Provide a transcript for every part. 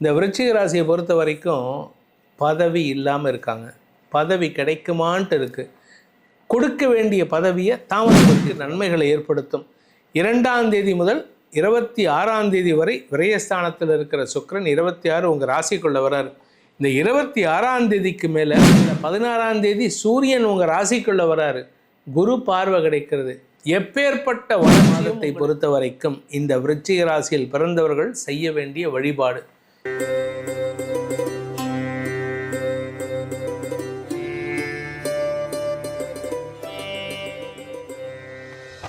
இந்த விருச்சிக ராசியை பொறுத்த வரைக்கும் பதவி இல்லாமல் இருக்காங்க. பதவி கிடைக்குமான்ட்டு இருக்குது கொடுக்க வேண்டிய பதவியை தாமதத்திற்கு நன்மைகளை ஏற்படுத்தும். இரண்டாம் தேதி முதல் இருபத்தி ஆறாம் தேதி வரை விரயஸ்தானத்தில் இருக்கிற சுக்கிரன் இருபத்தி ஆறு உங்கள் ராசிக்குள்ள வராரு. இந்த இருபத்தி ஆறாம் தேதிக்கு மேலே இந்த பதினாறாம் தேதி சூரியன் உங்கள் ராசிக்குள்ள வராரு. குரு பார்வை கிடைக்கிறது. எப்பேற்பட்ட மாதத்தை பொறுத்த வரைக்கும் இந்த விருச்சிக ராசியில் பிறந்தவர்கள் செய்ய வேண்டிய வழிபாடு.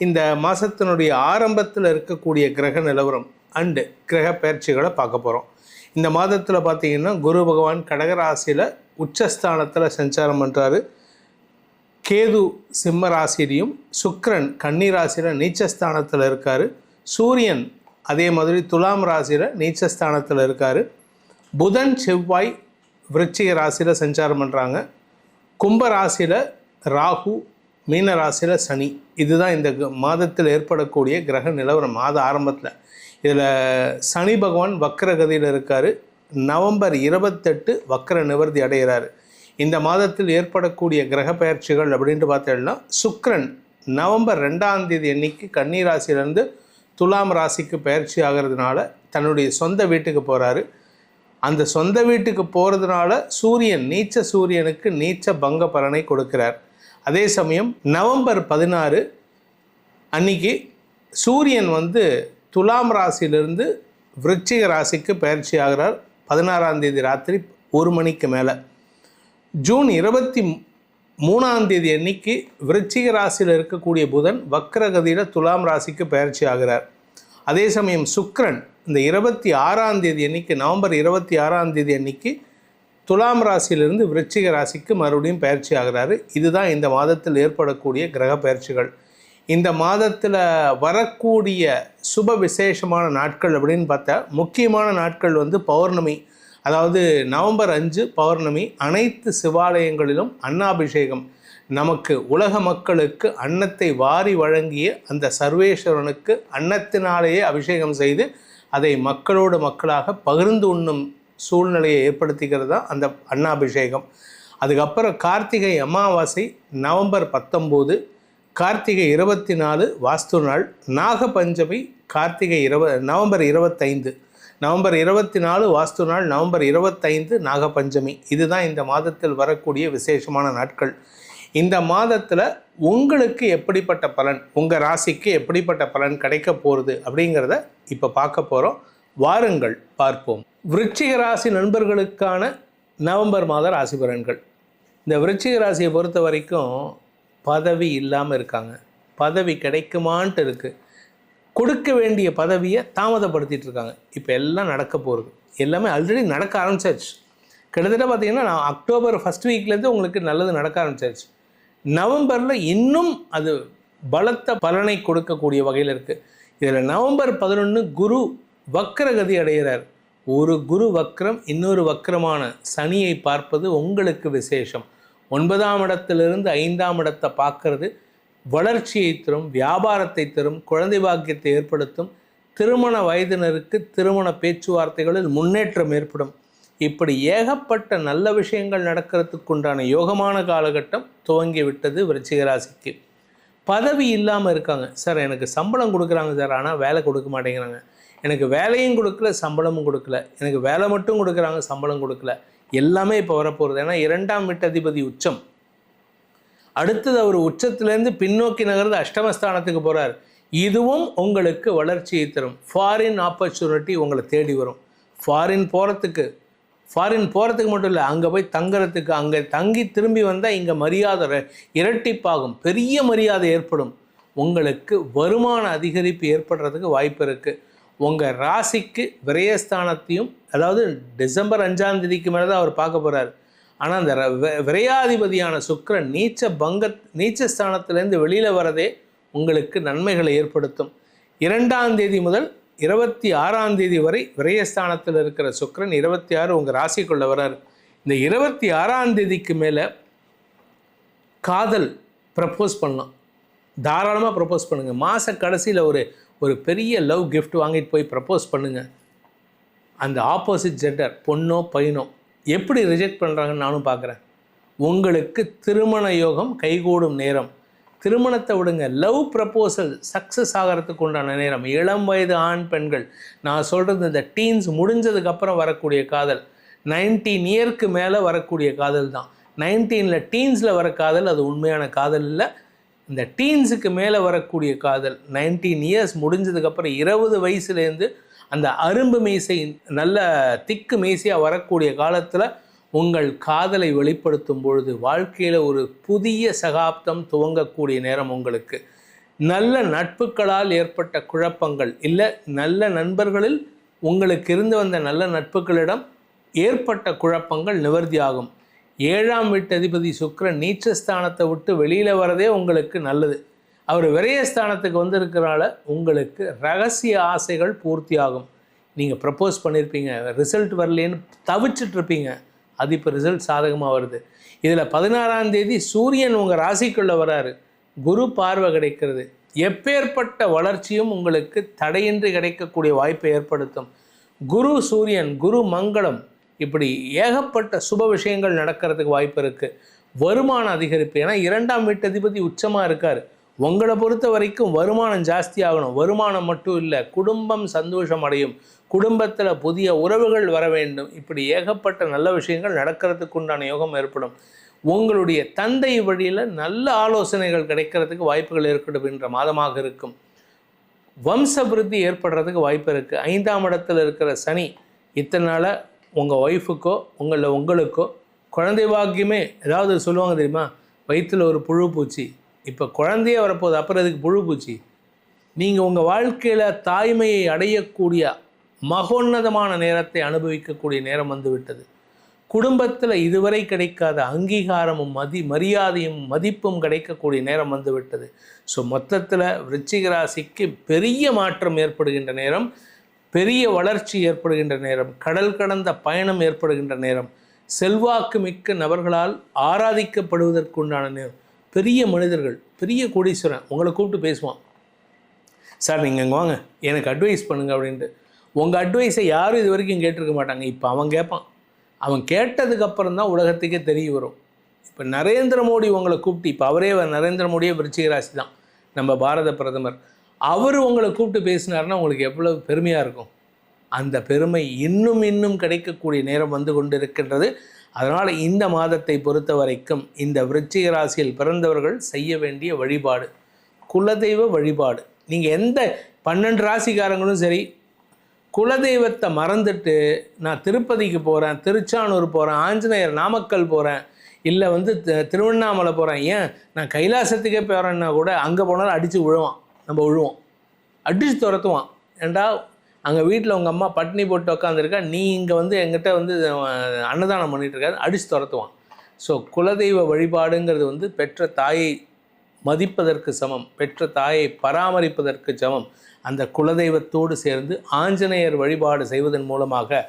இந்த மாதத்தினுடைய ஆரம்பத்தில் இருக்கக்கூடிய கிரக நிலவரம் அண்டு கிரக பயிற்சிகளை பார்க்க போகிறோம் இந்த மாதத்தில் பார்த்தீங்கன்னா குரு பகவான் கடகராசியில் உச்சஸ்தானத்தில் சஞ்சாரம் பண்ணுறாரு கேது சிம்ம ராசிலையும் சுக்கரன் கன்னி ராசியில் நீச்சஸ்தானத்தில் இருக்கார். சூரியன் அதே மாதிரி துலாம் ராசியில் நீச்சஸ்தானத்தில் இருக்கார். புதன் செவ்வாய் விருச்சிக ராசியில் சஞ்சாரம் பண்ணுறாங்க கும்ப ராசியில் ராகு மீன ராசியில் சனி. இதுதான் இந்த க- மாதத்தில் ஏற்படக்கூடிய கிரக நிலவரம் மாத ஆரம்பத்தில். இதில் சனி பகவான் வக்கரகதியில் இருக்கார். நவம்பர் இருபத்தெட்டு வக்கர நிவர்த்தி அடைகிறார் இந்த மாதத்தில் ஏற்படக்கூடிய கிரக பயிற்சிகள் அப்படின்ட்டு பார்த்தோம்னா சுக்ரன் நவம்பர் ரெண்டாம் தேதி அன்னைக்கு கன்னி ராசியிலேருந்து துலாம் ராசிக்கு பயிற்சி ஆகிறதுனால தன்னுடைய சொந்த வீட்டுக்கு போகிறாரு அந்த சொந்த வீட்டுக்கு போகிறதுனால சூரியன் நீச்ச சூரியனுக்கு நீச்ச பங்க பலனை கொடுக்கிறார். அதே சமயம் நவம்பர் பதினாறு அன்னைக்கு சூரியன் வந்து துலாம் ராசியிலிருந்து விருச்சிக ராசிக்கு பயிற்சி ஆகிறார். பதினாறாம் தேதி ராத்திரி ஒரு மணிக்கு மேலே. ஜூன் இருபத்தி மூணாம் தேதி அன்னைக்கு விருச்சிக ராசியில் இருக்கக்கூடிய புதன் வக்ரகதியில் துலாம் ராசிக்கு பயிற்சி ஆகிறார். அதே சமயம் சுக்ரன் இந்த இருபத்தி ஆறாம் தேதி அன்னைக்கு நவம்பர் இருபத்தி ஆறாம் தேதி அன்னைக்கு துலாம் ராசியிலிருந்து விருச்சிக ராசிக்கு மறுபடியும் பயிற்சி ஆகிறாரு. இதுதான் இந்த மாதத்தில் ஏற்படக்கூடிய கிரக பயிற்சிகள். இந்த மாதத்தில் வரக்கூடிய சுப விசேஷமான நாட்கள் அப்படின்னு பார்த்தா முக்கியமான நாட்கள் வந்து பௌர்ணமி. அதாவது நவம்பர் அஞ்சு பௌர்ணமி அனைத்து சிவாலயங்களிலும் அன்னாபிஷேகம். நமக்கு உலக மக்களுக்கு அன்னத்தை வாரி வழங்கிய அந்த சர்வேஸ்வரனுக்கு அன்னத்தினாலேயே அபிஷேகம் செய்து அதை மக்களோடு மக்களாக பகிர்ந்து உண்ணும் சூழ்நிலையை ஏற்படுத்திக்கிறது தான் அந்த அன்னாபிஷேகம். அதுக்கப்புறம் கார்த்திகை அமாவாசை நவம்பர் பத்தொம்போது கார்த்திகை இருபத்தி நாலு வாஸ்து நாள் நாகபஞ்சமி கார்த்திகை இருவ நவம்பர் இருபத்தைந்து நவம்பர் இருபத்தி நாலு வாஸ்து நாள் நவம்பர் இருபத்தைந்து நாகபஞ்சமி. இதுதான் இந்த மாதத்தில் வரக்கூடிய விசேஷமான நாட்கள். இந்த மாதத்தில் உங்களுக்கு எப்படிப்பட்ட பலன் உங்கள் ராசிக்கு எப்படிப்பட்ட பலன் கிடைக்க போகிறது அப்படிங்கிறத இப்போ பார்க்க போகிறோம் வாருங்கள் பார்ப்போம். விருச்சிக ராசி நண்பர்களுக்கான நவம்பர் மாத ராசி பலன்கள். இந்த விருச்சிக ராசியை பொறுத்த வரைக்கும் பதவி இல்லாமல் இருக்காங்க. பதவி கிடைக்குமான்ட்டு இருக்குது கொடுக்க வேண்டிய பதவியை தாமதப்படுத்திட்டு இருக்காங்க. இப்போ எல்லாம் நடக்க போகிறது எல்லாமே ஆல்ரெடி நடக்க ஆரம்பிச்சாச்சு. கிட்டத்தட்ட பார்த்தீங்கன்னா நான் அக்டோபர் ஃபஸ்ட் வீக்லேருந்து உங்களுக்கு நல்லது நடக்க ஆரம்பிச்சாச்சு. நவம்பரில் இன்னும் அது பலத்த பலனை கொடுக்கக்கூடிய வகையில் இருக்குது இதில் நவம்பர் பதினொன்று குரு வக்கரகதி அடைகிறார் ஒரு குரு வக்ரம் இன்னொரு வக்ரமான சனியை பார்ப்பது உங்களுக்கு விசேஷம். ஒன்பதாம் இடத்திலிருந்து ஐந்தாம் இடத்தை பார்க்கறது. வளர்ச்சியை தரும் வியாபாரத்தை தரும் குழந்தை பாக்கியத்தை ஏற்படுத்தும். திருமண வயதினருக்கு திருமண பேச்சுவார்த்தைகளில் முன்னேற்றம் ஏற்படும். இப்படி ஏகப்பட்ட நல்ல விஷயங்கள் நடக்கிறதுக்கு உண்டான யோகமான காலகட்டம் துவங்கி விட்டது விருச்சிக பதவி இல்லாமல் இருக்காங்க. சார் எனக்கு சம்பளம் கொடுக்குறாங்க சார். ஆனால் வேலை கொடுக்க மாட்டேங்கிறாங்க. எனக்கு வேலையும் கொடுக்கல சம்பளமும் கொடுக்கல. எனக்கு வேலை மட்டும் கொடுக்குறாங்க சம்பளம் கொடுக்கல. எல்லாமே இப்போ வரப்போகிறது ஏன்னா இரண்டாம் வீட்டதிபதி உச்சம். அடுத்தது அவர் உச்சத்திலேருந்து பின்னோக்கி நகர்ந்து அஷ்டமஸ்தானத்துக்கு போகிறார் இதுவும் உங்களுக்கு வளர்ச்சியை தரும். ஃபாரின் ஆப்பர்ச்சுனிட்டி உங்களை தேடி வரும். ஃபாரின் போகிறதுக்கு ஃபாரின் போகிறதுக்கு மட்டும் இல்லை அங்கே போய் தங்குறதுக்கு அங்கே தங்கி திரும்பி வந்தால் இங்கே மரியாதை ர- இரட்டிப்பாகும். பெரிய மரியாதை ஏற்படும். உங்களுக்கு வருமான அதிகரிப்பு ஏற்படுறதுக்கு வாய்ப்பு இருக்குது உங்கள் ராசிக்கு விரயஸ்தானத்தையும் அதாவது டிசம்பர் அஞ்சாம் தேதிக்கு மேலே தான் அவர் பார்க்க போகிறார் ஆனால் அந்த விரையாதிபதியான சுக்கரன் நீச்ச பங்க நீச்ச ஸ்தானத்திலேருந்து வெளியில் வரதே உங்களுக்கு நன்மைகளை ஏற்படுத்தும். இரண்டாம் தேதி முதல் இருபத்தி ஆறாம் தேதி வரை விரயஸ்தானத்தில் இருக்கிற சுக்கரன் இருபத்தி ஆறு உங்கள் ராசிக்குள்ளே வரார் இந்த இருபத்தி ஆறாம் தேதிக்கு மேலே காதல் ப்ரப்போஸ் பண்ணலாம். தாராளமாக ப்ரப்போஸ் பண்ணுங்கள் மாத கடைசியில் ஒரு ஒரு பெரிய லவ் கிஃப்ட் வாங்கிட்டு போய் ப்ரப்போஸ் பண்ணுங்கள் அந்த ஆப்போசிட் ஜெண்டர் பொண்ணோ பையனோ எப்படி ரிஜெக்ட் பண்ணுறாங்கன்னு நானும் பார்க்குறேன் உங்களுக்கு திருமண யோகம் கைகூடும் நேரம். திருமணத்தை விடுங்க. லவ் ப்ரப்போசல் சக்ஸஸ் ஆகிறதுக்கு உண்டான நேரம். இளம் வயது ஆண் பெண்கள். நான் சொல்கிறது இந்த டீன்ஸ் முடிஞ்சதுக்கப்புறம் வரக்கூடிய காதல். நைன்டீன் இயர்க்கு மேலே வரக்கூடிய காதல் தான். நைன்டீனில் டீன்ஸில் வர காதல் அது உண்மையான காதல் இல்லை. இந்த டீன்ஸுக்கு மேலே வரக்கூடிய காதல் நைன்டீன் இயர்ஸ் முடிஞ்சதுக்கப்புறம் இருபது வயசுலேருந்து அந்த அரும்பு மீசை நல்ல திக்கு மீசையாக வரக்கூடிய காலத்தில் உங்கள் காதலை வெளிப்படுத்தும் பொழுது வாழ்க்கையில் ஒரு புதிய சகாப்தம் துவங்கக்கூடிய நேரம் உங்களுக்கு. நல்ல நட்புகளால் ஏற்பட்ட குழப்பங்கள் இல்லை நல்ல நண்பர்களில் உங்களுக்கு இருந்து வந்த நல்ல நட்புகளிடம் ஏற்பட்ட குழப்பங்கள் நிவர்த்தியாகும். ஏழாம் வீட்டு அதிபதி சுக்கிரன் நீச்சஸ்தானத்தை விட்டு வெளியில் வரதே உங்களுக்கு நல்லது. அவர் விரயஸ்தானத்துக்கு வந்திருக்கிறனால உங்களுக்கு ரகசிய ஆசைகள் பூர்த்தியாகும். நீங்கள் ப்ரப்போஸ் பண்ணியிருப்பீங்க ரிசல்ட் வரலேன்னு தவிச்சிட்டு இருப்பீங்க அது இப்போ ரிசல்ட் சாதகமாக வருது. இதில் பதினாறாம் தேதி சூரியன் உங்கள் ராசிக்குள்ளே வராரு. குரு பார்வை கிடைக்கிறது. எப்பேற்பட்ட வளர்ச்சியும் உங்களுக்கு தடையின்றி கிடைக்கக்கூடிய வாய்ப்பை ஏற்படுத்தும். குரு சூரியன் குரு மங்களம் இப்படி ஏகப்பட்ட சுப விஷயங்கள் நடக்கிறதுக்கு வாய்ப்பு இருக்குது வருமான அதிகரிப்பு. ஏன்னா இரண்டாம் வீட்டதிபதி உச்சமாக இருக்கார். உங்களை பொறுத்த வரைக்கும் வருமானம் ஜாஸ்தி ஆகணும். வருமானம் மட்டும் இல்லை குடும்பம் சந்தோஷம் அடையும். குடும்பத்தில் புதிய உறவுகள் வர வேண்டும். இப்படி ஏகப்பட்ட நல்ல விஷயங்கள் நடக்கிறதுக்கு உண்டான யோகம் ஏற்படும். உங்களுடைய தந்தை வழியில் நல்ல ஆலோசனைகள் கிடைக்கிறதுக்கு வாய்ப்புகள் ஏற்படுகின்ற மாதமாக இருக்கும். வம்சபிருத்தி ஏற்படுறதுக்கு வாய்ப்பு இருக்குது ஐந்தாம் இடத்தில் இருக்கிற சனி இத்தனை நாளாக உங்கள் ஒய்ஃபுக்கோ உங்களில் உங்களுக்கோ குழந்தை பாக்கியமே ஏதாவது சொல்லுவாங்க தெரியுமா? வயிற்றில் ஒரு புழு பூச்சி. இப்போ குழந்தையே வரப்போகுது அப்புறம் அதுக்கு புழு பூச்சி? நீங்கள் உங்கள் வாழ்க்கையில் தாய்மையை அடையக்கூடிய மகோன்னதமான நேரத்தை அனுபவிக்கக்கூடிய நேரம் வந்து விட்டது. குடும்பத்தில் இதுவரை கிடைக்காத அங்கீகாரமும் மதி மரியாதையும் மதிப்பும் கிடைக்கக்கூடிய நேரம் வந்து விட்டது. ஸோ மொத்தத்தில் விருச்சிக ராசிக்கு பெரிய மாற்றம் ஏற்படுகின்ற நேரம் பெரிய வளர்ச்சி ஏற்படுகின்ற நேரம் கடல் கடந்த பயணம் ஏற்படுகின்ற நேரம் செல்வாக்கு மிக்க நபர்களால் ஆராதிக்கப்படுவதற்குண்டான நேரம். பெரிய மனிதர்கள் பெரிய கோடீஸ்வரன் உங்களை கூப்பிட்டு பேசுவான். சார் நீங்கள் இங்கே வாங்க எனக்கு அட்வைஸ் பண்ணுங்க அப்படின்ட்டு. உங்கள் அட்வைஸை யாரும் இது வரைக்கும் கேட்டிருக்க மாட்டாங்க. இப்போ அவன் கேட்பான் அவன் கேட்டதுக்கப்புறம் தான் உலகத்துக்கே தெரிய வரும். இப்போ நரேந்திர மோடி உங்களை கூப்பிட்டு இப்போ அவரே நரேந்திர மோடியே விருச்சிக ராசி தான். நம்ம பாரத பிரதமர். அவர் உங்களை கூப்பிட்டு பேசினாருன்னா உங்களுக்கு எவ்வளவு பெருமையாக இருக்கும்? அந்த பெருமை இன்னும் இன்னும் கிடைக்கக்கூடிய நேரம் வந்து கொண்டு இருக்கின்றது அதனால் இந்த மாதத்தை பொறுத்த வரைக்கும் இந்த விருச்சிக ராசியில் பிறந்தவர்கள் செய்ய வேண்டிய வழிபாடு குலதெய்வ வழிபாடு. நீங்கள் எந்த பன்னெண்டு ராசிக்காரங்களும் சரி குலதெய்வத்தை மறந்துட்டு நான் திருப்பதிக்கு போகிறேன் திருச்சானூர் போகிறேன் ஆஞ்சநேயர் நாமக்கல் போகிறேன் இல்லை வந்து திருவண்ணாமலை போகிறேன் ஏன்? நான் கைலாசத்துக்கே போகிறேன்னா கூட அங்கே போனாலும் அடித்து விழுவான். நம்ம விழுவோம் அடித்து துரத்துவான். ஏண்டா அங்கே வீட்டில் உங்கள் அம்மா பட்னி போட்டு உட்காந்துருக்கா நீ இங்கே வந்து எங்கிட்ட வந்து அன்னதானம் பண்ணிகிட்ருக்காரு அடித்து துரத்துவான். ஸோ குலதெய்வ வழிபாடுங்கிறது வந்து பெற்ற தாயை மதிப்பதற்கு சமம் பெற்ற தாயை பராமரிப்பதற்கு சமம். அந்த குலதெய்வத்தோடு சேர்ந்து ஆஞ்சநேயர் வழிபாடு செய்வதன் மூலமாக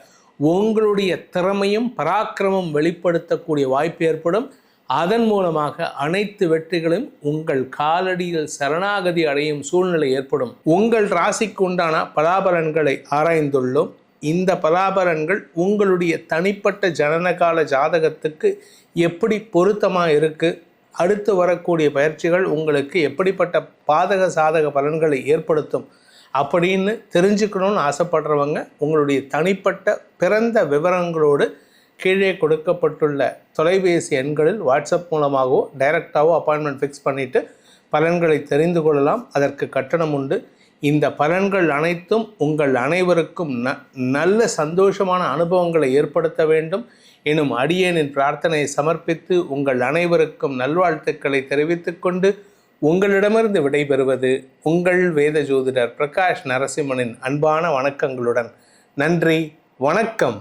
உங்களுடைய திறமையும் பராக்கிரமம் வெளிப்படுத்தக்கூடிய வாய்ப்பு ஏற்படும். அதன் மூலமாக அனைத்து வெற்றிகளும் உங்கள் காலடியில் சரணாகதி அடையும் சூழ்நிலை ஏற்படும். உங்கள் ராசிக்கு உண்டான பலாபலன்களை ஆராய்ந்துள்ளோம். இந்த பலாபலன்கள் உங்களுடைய தனிப்பட்ட ஜனனகால ஜாதகத்துக்கு எப்படி பொருத்தமாக இருக்குது அடுத்து வரக்கூடிய பயிற்சிகள் உங்களுக்கு எப்படிப்பட்ட பாதக சாதக பலன்களை ஏற்படுத்தும்? அப்படின்னு தெரிஞ்சுக்கணும்னு ஆசைப்படுறவங்க உங்களுடைய தனிப்பட்ட பிறந்த விவரங்களோடு கீழே கொடுக்கப்பட்டுள்ள தொலைபேசி எண்களில் வாட்ஸ்அப் மூலமாகவோ டைரக்டாகவோ அப்பாயின்மெண்ட் ஃபிக்ஸ் பண்ணிவிட்டு பலன்களை தெரிந்து கொள்ளலாம். அதற்கு கட்டணம் உண்டு. இந்த பலன்கள் அனைத்தும் உங்கள் அனைவருக்கும் ந நல்ல சந்தோஷமான அனுபவங்களை ஏற்படுத்த வேண்டும். எனும் அடியேனின் பிரார்த்தனையை சமர்ப்பித்து உங்கள் அனைவருக்கும் நல்வாழ்த்துக்களை தெரிவித்துக்கொண்டு உங்களிடமிருந்து விடைபெறுவது உங்கள் வேத ஜோதிடர் பிரகாஷ் நரசிம்மனின் அன்பான வணக்கங்களுடன். நன்றி. வணக்கம்.